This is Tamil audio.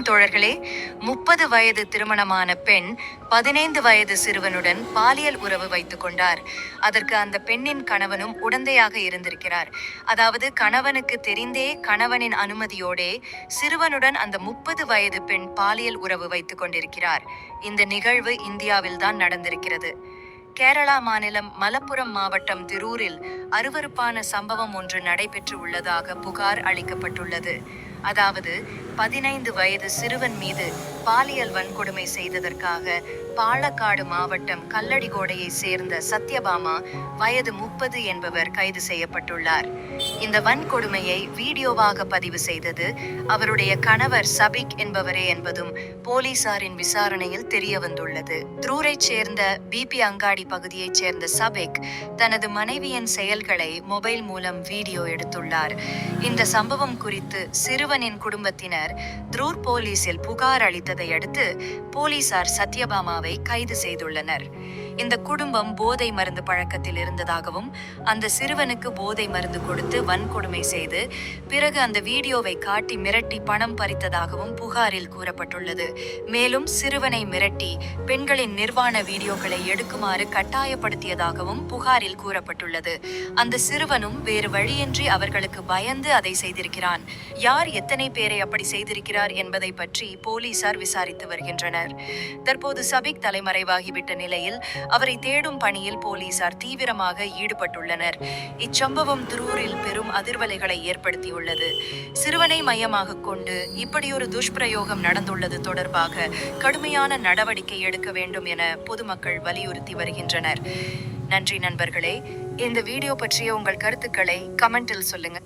தோழர்களே. முப்பது வயது திருமணமான பெண் பதினைந்து வயது சிறுவனுடன் பாலியல் உறவு வைத்துக் கொண்டார். அதற்கு அந்த பெண்ணின் கணவனும் உடந்தையாக இருந்திருக்கிறார். அதாவது கணவனுக்கு தெரிந்தே கணவனின் அனுமதியோடே சிறுவனுடன் அந்த முப்பது வயது பெண் பாலியல் உறவு வைத்துக் கொண்டிருக்கிறார். இந்த நிகழ்வு இந்தியாவில் தான் நடந்திருக்கிறது. கேரளா மாநிலம் மலப்புரம் மாவட்டம் திரூரில் அருவருப்பான சம்பவம் ஒன்று நடைபெற்று உள்ளதாக புகார் அளிக்கப்பட்டுள்ளது. அதாவது பதினைந்து வயது சிறுவன் மீது பாலியல் வன்கொடுமை செய்ததற்காக பாலக்காடு மாவட்டம் கல்லடிகோடையை சேர்ந்த சத்யபாமா வயது முப்பது என்பவர் கைது செய்யப்பட்டுள்ளார். இந்த வன்கொடுமையை வீடியோவாக பதிவு செய்தது அவருடைய கணவர் சபிக் என்பவரே என்பதும் போலீசாரின் விசாரணையில் தெரிய வந்துள்ளது. த்ரூரைச் சேர்ந்த பிபி அங்காடி பகுதியைச் சேர்ந்த சபிக் தனது மனைவியின் செயல்களை மொபைல் மூலம் வீடியோ எடுத்துள்ளார். இந்த சம்பவம் குறித்து சிறுவனின் குடும்பத்தினர் த்ரூர் போலீசில் புகார் அளித்த அளித்ததை அடுத்து போலீசார் சத்யபாமாவை கைது செய்துள்ளனர். இந்த குடும்பம் போதை மருந்து பழக்கத்தில் இருந்ததாகவும் அந்த சிறுவனுக்கு போதை மருந்து கொடுத்து வன்கொடுமை செய்து பிறகு அந்த வீடியோவை காட்டி மிரட்டி பணம் பறித்ததாகவும் புகாரில் கூறப்பட்டுள்ளது. மேலும் சிறுவனை மிரட்டி பெண்களின் நிர்வாண வீடியோக்களை எடுக்குமாறு கட்டாயப்படுத்தியதாகவும் புகாரில் கூறப்பட்டுள்ளது. அந்த சிறுவனும் வேறு வழியின்றி அவர்களுக்கு பயந்து அதை செய்திருக்கிறான். யார் எத்தனை பேரை அப்படி செய்திருக்கிறார் என்பதை பற்றி போலீசார் விசாரித்து வருகின்றனர். தற்போது சபிக் தலைமறைவாகிவிட்ட நிலையில் அவரை தேடும் பணியில் போலீசார் தீவிரமாக ஈடுபட்டுள்ளனர். இச்சம்பவம் துரூரில் பெரும் அதிர்வலைகளை ஏற்படுத்தியுள்ளது. சிறுவனை மையமாக கொண்டு இப்படியொரு துஷ்பிரயோகம் நடந்துள்ளது தொடர்பாக கடுமையான நடவடிக்கை எடுக்க வேண்டும் என பொதுமக்கள் வலியுறுத்தி வருகின்றனர். நன்றி நண்பர்களே. இந்த வீடியோ பற்றிய உங்கள் கருத்துக்களை கமெண்டில் சொல்லுங்க.